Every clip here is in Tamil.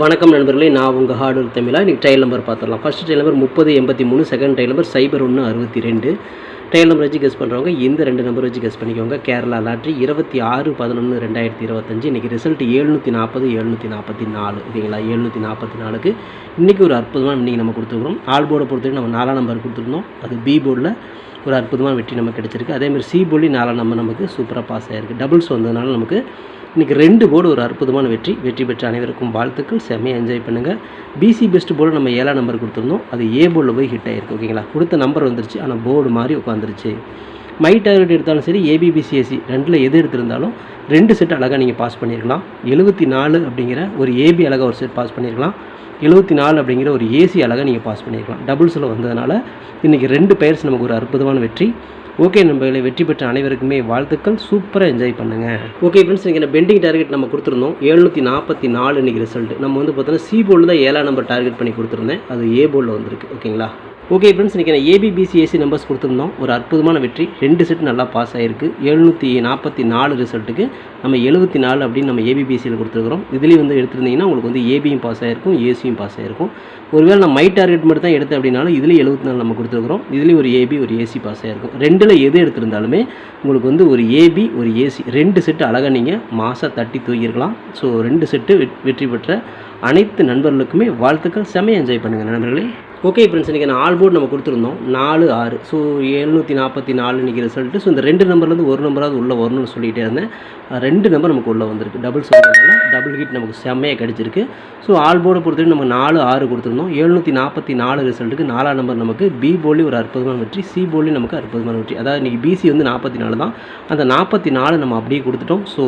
வணக்கம் நண்பர்களே நான் உங்கள் ஹார்டு தமிழா? இன்றைக்கி ட்ரையல் நம்பர் பார்த்துடலாம். ஃபஸ்ட் ட்ரையல் நம்பர் முப்பது எண்பத்தி மூணு செகண்ட் ட்ரையல் நம்பர் சைபர் ஒன்று அறுபத்தி ரெண்டு. ட்ரையல் நம்பர் வச்சு கெஸ் பண்ணுறவங்க இந்த ரெண்டு நம்பர் வச்சு கெஸ் பண்ணிக்கோங்க. கேரளா லாட்ரி இருபத்தி ஆறு பதினொன்று ரெண்டாயிரத்தி இருபத்தஞ்சு. இன்றைக்கி ரிசல்ட் ஏழுநூற்றி நாற்பது எழுநூற்றி நாற்பத்தி நாலு. ஓகேங்களா? எழுநூற்றி நாற்பத்தி நாலுக்கு இன்றைக்கி ஒரு அற்புதமான இன்றைக்கி நம்ம கொடுத்துருக்குறோம். ஆல் போர்டை பொறுத்த வரைக்கும் நம்ம நாலாம் நம்பர் கொடுத்துருந்தோம். அது பி போர்டில் ஒரு அற்புதமான வெற்றி நமக்கு கிடச்சிருக்கு. அதேமாதிரி சி போலி நாலாம் நம்பர் நமக்கு சூப்பராக பாஸ் ஆகிருக்கு டபுள்ஸ் வந்ததுனால நமக்கு இன்றைக்கி ரெண்டு போர்டு ஒரு அற்புதமான வெற்றி. வெற்றி பெற்ற அனைவருக்கும் வாழ்த்துக்கள். செம்மையாக என்ஜாய் பண்ணுங்கள் பிசி பெஸ்ட் போர்டு நம்ம ஏழாம் நம்பர் கொடுத்துருந்தோம். அது ஏ போர்டில் போய் ஹிட் ஆகிருக்கு ஓகேங்களா கொடுத்த நம்பர் வந்துருச்சு ஆனால் போர்டு மாதிரி உட்காந்துருச்சு மை டார்கெட் எடுத்தாலும் சரி ஏபிபிசிஎஸ்சி ரெண்டில் எது எடுத்திருந்தாலும் ரெண்டு செட் அழகாக நீங்கள் பாஸ் பண்ணியிருக்கலாம் எழுபத்தி நாலு அப்படிங்கிற ஒரு ஏபி அழகாக ஒரு செட் பாஸ் பண்ணியிருக்கலாம் எழுபத்தி நாலு அப்படிங்கிற ஒரு ஏசி அழகாக நீங்கள் பாஸ் பண்ணியிருக்கலாம் டபுள்ஸில் வந்ததுனால இன்றைக்கி ரெண்டு பெயர்ஸ் நமக்கு ஒரு அற்புதமான வெற்றி. ஓகே நண்பர்களை வெற்றி பெற்ற அனைவருக்குமே வாழ்த்துக்கள். சூப்பராக என்ஜாய் பண்ணுங்கள் ஓகே ஃப்ரெண்ட்ஸ் இன்றைக்கி பெண்டிங் டார்கெட் நம்ம கொடுத்துருந்தோம். எழுநூற்றி நாற்பத்தி நாலு இன்றைக்கி ரிசல்ட் நம்ம வந்து பார்த்தோன்னா சி போர்டில் தான் ஏழாம் நம்பர் டார்கெட் பண்ணி கொடுத்துருந்தேன். அது ஏ போர்டில் வந்திருக்கு. ஓகேங்களா ஓகே ஃப்ரெண்ட்ஸ் இன்றைக்கி நான் ஏபிபிசிஎஸ்சி நம்பர்ஸ் கொடுத்துருந்தோம். ஒரு அற்புதமான வெற்றி. ரெண்டு செட் நல்லா பாஸ் ஆகிருக்கு எழுநூற்றி நாற்பத்தி நாலு ரிசல்ட்டுக்கு நம்ம எழுபத்தி நாலு அப்படின்னு நம்ம ஏபிபிசியில் கொடுத்துருக்குறோம். இதுலேயும் வந்து எடுத்துருந்தீங்கன்னா உங்களுக்கு வந்து ஏபியும் பாஸ் ஆகிருக்கும் ஏசியும் பாஸ் ஆகிருக்கும் ஒருவேளை நான் மை டார்கெட் மட்டும் தான் எடுத்தேன் அப்படின்னாலும் இதுலேயும் எழுபத்தி நாலு நம்ம கொடுத்துருக்குறோம். இதுலேயும் ஒரு ஏபி ஒரு ஏசி பாஸ் ஆகிருக்கும் ரெண்டில் எது எடுத்திருந்தாலுமே உங்களுக்கு வந்து ஒரு ஏபி ஒரு ஏசி ரெண்டு செட்டு அழகாக நீங்கள் மாதம் தட்டி தூக்கியிருக்கலாம். ஸோ ரெண்டு செட்டு வெற்றி பெற்ற அனைத்து நண்பர்களுக்குமே வாழ்த்துக்கள். செம்மையாக என்ஜாய் பண்ணுங்கள் நண்பர்களே. ஓகே ஃப்ரெண்ட்ஸ் இன்றைக்கி நான் ஆல் போர்டு நம்ம கொடுத்துருந்தோம். நாலு ஆறு. ஸோ எழுநூற்றி நாற்பத்தி நாலு இன்றைக்கி ரிசல்ட்டு ஸோ இந்த ரெண்டு நம்பர்லேருந்து ஒரு நம்பராவது உள்ளே வரணும்னு சொல்லிகிட்டே இருந்தேன். ரெண்டு நம்பர் நமக்கு உள்ளே வந்திருக்கு. டபுள் சொல்கிறதுனால டபுள் ஹிட் நமக்கு செம்மையாக கிடச்சிருக்கு. ஸோ ஆல் போர்டை பொறுத்தவரைக்கும் நம்ம நாலு ஆறு கொடுத்துருந்தோம். எழுநூற்றி நாற்பத்தி நாலு ரிசல்ட்டுக்கு நாலாம் நம்பர் நமக்கு பி போலி ஒரு அற்புதமான வெற்றி சி போலி நமக்கு அற்புதமான வெற்றி. அதாவது இன்றைக்கி பிசி வந்து நாற்பத்தி நாலு தான். அந்த நாற்பத்தி நாலு நம்ம அப்படியே கொடுத்துட்டோம். ஸோ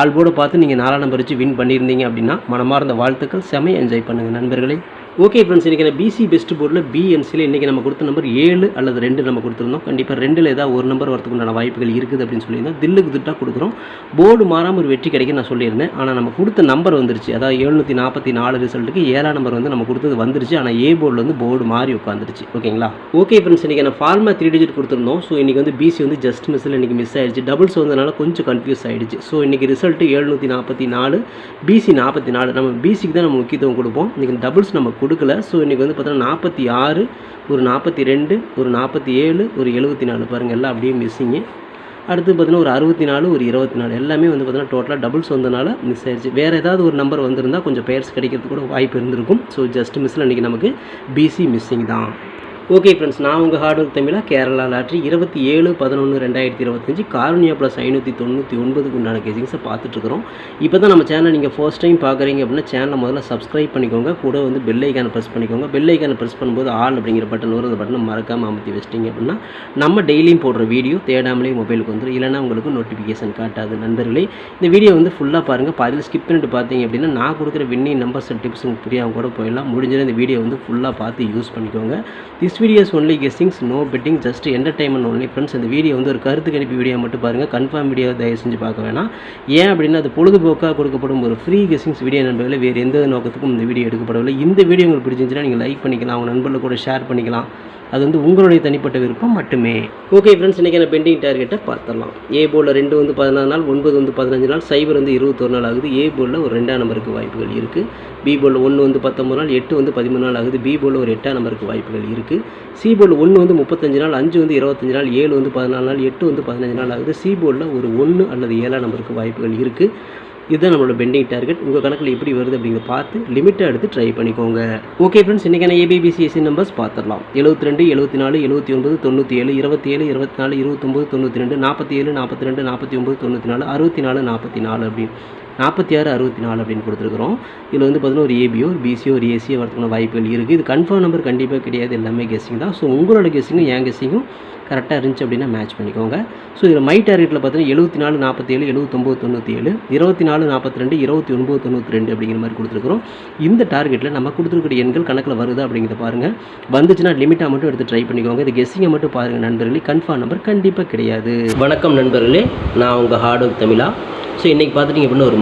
ஆல் போர்டை பார்த்து நீங்கள் நாலாம் நம்பர் வச்சு வின் பண்ணியிருந்தீங்க அப்படின்னா மனமார்ந்த வாழ்த்துக்கள். செமையை என்ஜாய் பண்ணுங்கள் நண்பர்களே. ஓகே ஃப்ரெண்ட்ஸ் இன்றைக்கி நான் பிசி பெஸ்ட் போர்டில் பிஎன்சியில் இன்றைக்கி நம்ம கொடுத்த நம்பர் ஏழு அல்லது ரெண்டு நம்ம கொடுத்துருந்தோம். கண்டிப்பாக ரெண்டில் ஏதாவது ஒரு நம்பர் வரத்துக்குண்டான வாய்ப்புகள் இருக்குது அப்படின்னு சொல்லியிருந்தோம் தில்லுக்கு திட்டாக கொடுக்குறோம். போர்டு மாறாமல் ஒரு வெற்றி கிடைக்கும் நான் சொல்லியிருந்தேன். ஆனால் நம்ம கொடுத்த நம்பர் வந்துருச்சு. அதாவது எழுநூற்றி நாற்பத்தி நாலு ரிசல்ட்டுக்கு ஏழாம் நம்பர் வந்து நம்ம கொடுத்தது வந்துருச்சு. ஆனால் ஏ போர்டில் வந்து போர்டு மாறி உட்காந்துருச்சு ஓகேங்களா ஓகே ஃப்ரெண்ட்ஸ் இன்றைக்கி நான் ஃபார்மா த்ரீ டிஜிட் கொடுத்துருந்தோம். ஸோ இன்றைக்கி வந்து பிசி வந்து ஜஸ்ட் மிஸ்ஸில் இன்றைக்கி மிஸ் ஆயிடுச்சு. டபுள்ஸ் வந்ததுனால கொஞ்சம் கன்ஃபியூஸ் ஆகிடுச்சு ஸோ இன்றைக்கி ரிசல்ட்டு எழுநூற்றி நாற்பத்தி நாலு பிசி நாற்பத்தி நாலு. நம்ம பிசிக்கு தான் நம்ம முக்கியத்துவம் கொடுப்போம். இன்றைக்கி டபுள்ஸ் நம்ம கொடுக்கல. ஸோ இன்றைக்கி வந்து பார்த்தோன்னா நாற்பத்தி ஆறு ஒரு நாற்பத்தி ரெண்டு ஒரு நாற்பத்தி ஏழு ஒரு எழுபத்தி நாலு பாருங்கள் எல்லாம் அப்படியே மிஸ்ஸிங்கு அடுத்து பார்த்தீங்கன்னா ஒரு அறுபத்தி நாலு ஒரு இருபத்தி நாலு. எல்லாமே வந்து பார்த்தீங்கன்னா டோட்டலாக டபுள்ஸ் வந்தனால மிஸ் ஆயிடுச்சு வேறு ஏதாவது ஒரு நம்பர் வந்திருந்தால் கொஞ்சம் பெயர்ஸ் கிடைக்கிறதுக்கு கூட வாய்ப்பு இருந்திருக்கும். ஸோ ஜஸ்ட் மிஸ்ஸில் இன்றைக்கி நமக்கு பிசி மிஸ்ஸிங் தான். ஓகே ஃப்ரெண்ட்ஸ் நான் உங்கள் ஹார்ட் ஒர்க் தமிழாக கேரளா லாட்ரி இருபத்தி ஏழு பதினொன்று ரெண்டாயிரத்தி இருபத்தஞ்சி கார்னியா ப்ளஸ் ஐநூற்றி தொண்ணூற்றி ஒன்பதுக்கு உண்டான கேசிங்ஸை பார்த்துட்ருக்குறோம். இப்போ தான் நம்ம சேனல் நீங்கள் ஃபர்ஸ்ட் டைம் பார்க்குறீங்க அப்படின்னா சேனலை முதல்ல சப்ஸ்கிரைப் பண்ணிக்கோங்க. கூட வந்து பெல் ஐக்கானை ப்ரெஸ் பண்ணிக்கோங்க. பெல் ஐக்கானை ப்ரெஸ் பண்ணும்போது ஆல் அப்படிங்கிற பட்டன் வரும் அந்த பட்டனை மறக்காமல் அமுத்தி வச்சிட்டிங்க அப்படின்னா நம்ம டெய்லியும் போடுற வீடியோ தேடாமலே மொபைலுக்கு வந்துடும் இல்லைனா உங்களுக்கு நோட்டிஃபிகேஷன் காட்டாது. நண்பர்களே இந்த வீடியோ வந்து ஃபுல்லாக பாருங்கள் பாதியில் ஸ்கிப் பண்ணிட்டு பார்த்தீங்க அப்படின்னா நான் கொடுக்குற வின்னிங் நம்பர்ஸ் அண்ட் டிப்ஸ் உங்களுக்கு புரியாமல் கூட போயிடலாம். முடிஞ்சது இந்த வீடியோ வந்து ஃபுல்லாக பார்த்து யூஸ் பண்ணிக்கோங்க. This videos only guessings no betting just entertainment only friends இந்த வீடியோ வந்து ஒரு கருத்து கணிப்பு வீடியோ மட்டும் பாருங்கள் கன்ஃபார்ம் வீடியோ தயவு செஞ்சு பார்க்க வேணாம். ஏன் அப்படின்னா அது பொழுதுபோக்காக கொடுக்கப்படும் ஒரு ஃப்ரீ கெஸ்ஸிங்ஸ் வீடியோ நண்பர்களை. வேறு எந்த நோக்கத்துக்கும் இந்த வீடியோ எடுக்கப்படவில்லை. இந்த வீடியோ உங்களுக்கு பிடிச்சிருந்துச்சுன்னா நீங்கள் லைக் பண்ணிக்கலாம். உங்கள் நண்பர்கள் கூட ஷேர் பண்ணிக்கலாம். அது வந்து உங்களுடைய தனிப்பட்ட விருப்பம் மட்டுமே. ஓகே ஃப்ரெண்ட்ஸ் இன்றைக்கி பெண்டிங் டார்கெட்டை பார்த்துடலாம். ஏ போலில் ரெண்டு வந்து பதினாறு நாள் ஒன்பது வந்து பதினஞ்சு நாள் சைபர் வந்து இருபத்தொரு நாள் ஆகுது. ஏ போலில் ஒரு ரெண்டாம் நம்பருக்கு வாய்ப்புகள் இருக்குது பி போர்டில் ஒன்று வந்து பத்தொம்பது நாள் எட்டு வந்து பதிமூணு நாள் ஆகுது. பி போர்டில் ஒரு எட்டாம் நம்பருக்கு வாய்ப்புகள் இருக்குது சி போர்டில் ஒன்று வந்து முப்பத்தஞ்சு நாள் அஞ்சு வந்து இருபத்தஞ்சு நாள் ஏழு வந்து பதினாலு நாள் எட்டு வந்து பதினஞ்சு நாள் ஆகுது. சி போர்டில் ஒரு ஒன்று அல்லது ஏழாம் நம்பருக்கு வாய்ப்புகள் இருக்குது இதுதான் நம்மளோட பெண்டிங் டார்கெட் உங்கள் கணக்கில் எப்படி வருது அப்படிங்கிற பார்த்து லிமிட்டை எடுத்து ட்ரை பண்ணிக்கோங்க. ஓகே ஃப்ரெண்ட்ஸ் இன்றைக்கான ஏபிபிசிஎஸ்சி நம்பர்ஸ் பார்த்துடலாம் எழுபத்தி ரெண்டு எழுபத்தி நாலு எழுபத்தி ஒன்பது தொண்ணூற்றி ஏழு இருபத்தி ஏழு இருபத்தி நாலு இருபத்தொம்பது தொண்ணூற்றி ரெண்டு நாற்பத்தி ஏழு நாற்பத்தி ரெண்டு நாற்பத்தி ஒம்பது தொண்ணூற்றி நாலு அறுபத்தி நாலு நாற்பத்தி நாலு அப்படின்னு. நாற்பத்தி ஆறு அறுபத்தி நாலு அப்படின்னு கொடுத்துருக்குறோம். இதில் வந்து பார்த்தீங்கன்னா ஒரு ஏபியோ ஒரு பிசியோ ஒரு ஏசியோ வரதுக்கான வாய்ப்புகள் இருக்குது இது கன்ஃபார்ம் நம்பர் கண்டிப்பாக கிடையாது. எல்லாமே கெஸ்ஸிங் தான். ஸோ உங்களோட கெஸ்ஸிங்கும் என் கெஸ்ஸிங்கும் கரெக்டாக இருந்துச்சு அப்படின்னா மேட்ச் பண்ணிக்கோங்க. ஸோ இதில் மை டார்கெட்டில் பார்த்தீங்கன்னா எழுபத்தி நாலு நாற்பத்தேழு எழுபத்தொம்போது தொண்ணூற்றி ஏழு இருபத்தி நாலு நாற்பத்தி ரெண்டு இருபத்தி ஒன்பது தொண்ணூற்றி ரெண்டு அப்படிங்கிற மாதிரி கொடுத்துருக்குறோம். இந்த டார்கெட்டில் நம்ம கொடுத்துருக்கிற எண்கள் கணக்கில் வருதா அப்படிங்கிறத பாருங்கள் வந்துச்சுன்னா லிமிட்டாக மட்டும் எடுத்து ட்ரை பண்ணிக்கோங்க. இது கெஸ்ஸிங்கை மட்டும் பாருங்கள் நண்பர்களே. கன்ஃபார்ம் நம்பர் கண்டிப்பாக கிடையாது. வணக்கம் நண்பர்களே. நான் உங்கள் ஹார்ட் ஒர்க் தமிழா. ஸோ இன்றைக்கி பார்த்துட்டிங்க அப்படின்னா ஒரு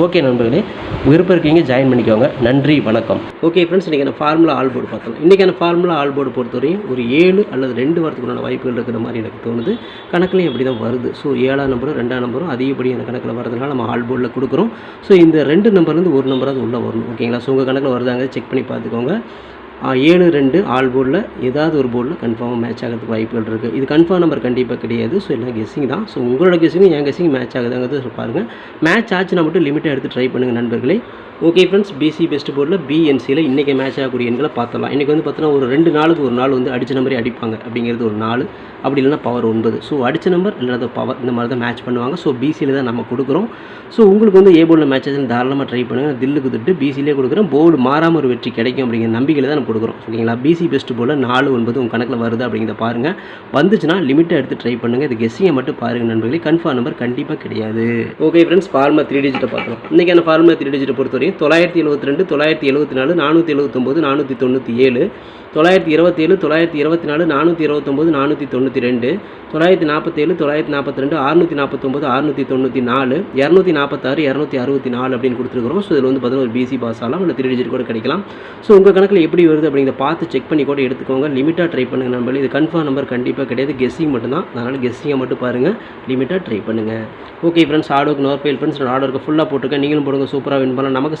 ஓகே நண்பர்களே விருப்பம் இருக்கீங்க ஜாயின் பண்ணிக்கோங்க. நன்றி வணக்கம். ஓகே ஃப்ரெண்ட்ஸ் இன்றைக்கான ஃபார்முலா ஆல் போர்டு பார்த்தோம் இன்றைக்கான ஃபார்முலா ஆல் போர்டு பொறுத்தவரையும் ஒரு ஏழு அல்லது ரெண்டு வாரத்துக்குள்ளான வாய்ப்புகள் இருக்கிற மாதிரி எனக்கு தோணுது. கணக்குலையும் அப்படி தான் வருது. ஸோ ஏழாம் நம்பரும் ரெண்டாம் நம்பரும் அதிகப்படியான கணக்கில் வரதுனால நம்ம ஆல் போர்டில் கொடுக்குறோம். ஸோ இந்த ரெண்டு நம்பர்லேருந்து ஒரு நம்பராவது உள்ளே வரணும். ஓகேங்களா ஸோ உங்கள் கணக்கில் வருதாங்க செக் பண்ணி பார்த்துக்கோங்க. ஏழு ரெண்டு ஆல் போர்டில் ஏதாவது ஒரு போர்டில் கன்ஃபார்மாக மேட்ச் ஆகிறதுக்கு வாய்ப்புகள் இருக்குது இது கன்ஃபார்ம் நம்பர் கண்டிப்பாக கிடையாது. ஸோ எல்லாம் கெஸ்ஸிங் தான். ஸோ உங்களோட கெஸ்ஸிங்கும் என் கெஸ்ஸிங் மேட்ச் ஆகுதுங்கிறது பாருங்கள் மேட்ச் ஆச்சுன்னா மட்டும் லிமிட்டாக எடுத்து ட்ரை பண்ணுங்கள் நண்பர்களே. ஓகே ஃப்ரெண்ட்ஸ் பிசி பெஸ்ட் போர்டில் பிஎன்சியில் இன்றைக்கி மேட்ச் ஆகக்கூடிய எண்களை பார்த்தலாம் இன்றைக்கி வந்து பார்த்தோன்னா ஒரு ரெண்டு நாளுக்கு ஒரு நாள் வந்து அடித்த நம்பரே அடிப்பாங்க அப்படிங்கிறது ஒரு நாலு. அப்படி இல்லைன்னா பவர் ஒன்பது. ஸோ அடித்த நம்பர் இல்லாத பவர் இந்த மாதிரி தான் மேட்ச் பண்ணுவாங்க. ஸோ பிசியில் தான் நம்ம கொடுக்குறோம். ஸோ உங்களுக்கு வந்து ஏ போர்டில் மேட்சஸ் தாராளமாக ட்ரை பண்ணுங்கள் தில்லுக்கு திட்டு பிசிலே கொடுக்குறோம் போர்டு மாறாமல் ஒரு வெற்றி கிடைக்கும் அப்படிங்கிற நம்பிக்கையில் தான் நம்ம கொடுக்குறோம். ஓகேங்களா பிசி பெஸ்ட் போர்டில் நாலு ஒன்பது உங்கள் கணக்கில் வருது அப்படிங்கிறத பாருங்கள் வந்துச்சுன்னா லிமிட்டை எடுத்து ட்ரை பண்ணுங்கள் இது கெஸ்ஸிங்கை மட்டும் பாருங்கள் நண்பர்களே. கன்ஃபார்ம் நம்பர் கண்டிப்பாக கிடையாது. ஓகே ஃப்ரெண்ட்ஸ் ஃபார்மா த்ரீ டிஜிட்டை பார்க்கலாம். இன்றைக்கான ஃபார்மா த்ரீ டிஜிட்டை பொறுத்தவரையும் தொள்ளாயிரத்தி எழுபத்தி ரெண்டு தொள்ளாயிரத்தி எழுபத்தி நாலு நானூற்றி எழுபத்தொம்போது நானூற்றி தொண்ணூற்றி ஏழு தொள்ளாயிரத்தி இருபத்தேழு தொள்ளாயிரத்தி இருபத்தி நாலு நானூற்றி இருபத்தொம்போது நானூற்றி தொண்ணூற்றி ரெண்டு தொள்ளாயிரத்தி நாற்பத்தேழு தொள்ளாயிரத்தி நாற்பத்தி ரெண்டு அறுநூற்றி நாற்பத்தொம்போது அறுநூற்றி தொண்ணூற்றி நாலு இரநூத்தி நாற்பத்தாறு இரநூத்தி அறுபத்தி நாலு அப்படின்னு கொடுத்துருக்குறோம். ஸோ இதில் வந்து பார்த்தீங்கன்னா ஒரு பிசி பாஸ் ஆகலாம். இல்லை த்ரீ கூட கிடைக்கலாம். ஸோ உங்கள் கணக்கில் எப்படி வருது அப்படிங்கிறத பார்த்து செக் பண்ணி கூட எடுத்துக்கோங்க. லிமிட்டாக ட்ரை பண்ணுங்கள் நம்பர் இது கன்ஃபார்ம் நம்பர் கண்டிப்பாக கிடையாது. கெஸ்ஸிங் மட்டும்தான். அதனால் கெஸ்ஸிங்கை மட்டும் பாருங்கள் லிமிட்டாக ட்ரை பண்ணுங்கள் ஓகே ஃப்ரெண்ட்ஸ் ஆர்டருக்கு நோர்பேல் ஃபைல் ஃப்ரெண்ட்ஸ் ஆர்டருக்கு ஃபுல்லாக போட்டுருக்கேன். நீங்களும் போடுங்க. சூப்பராக வின் பண்ணலாம். நமக்கு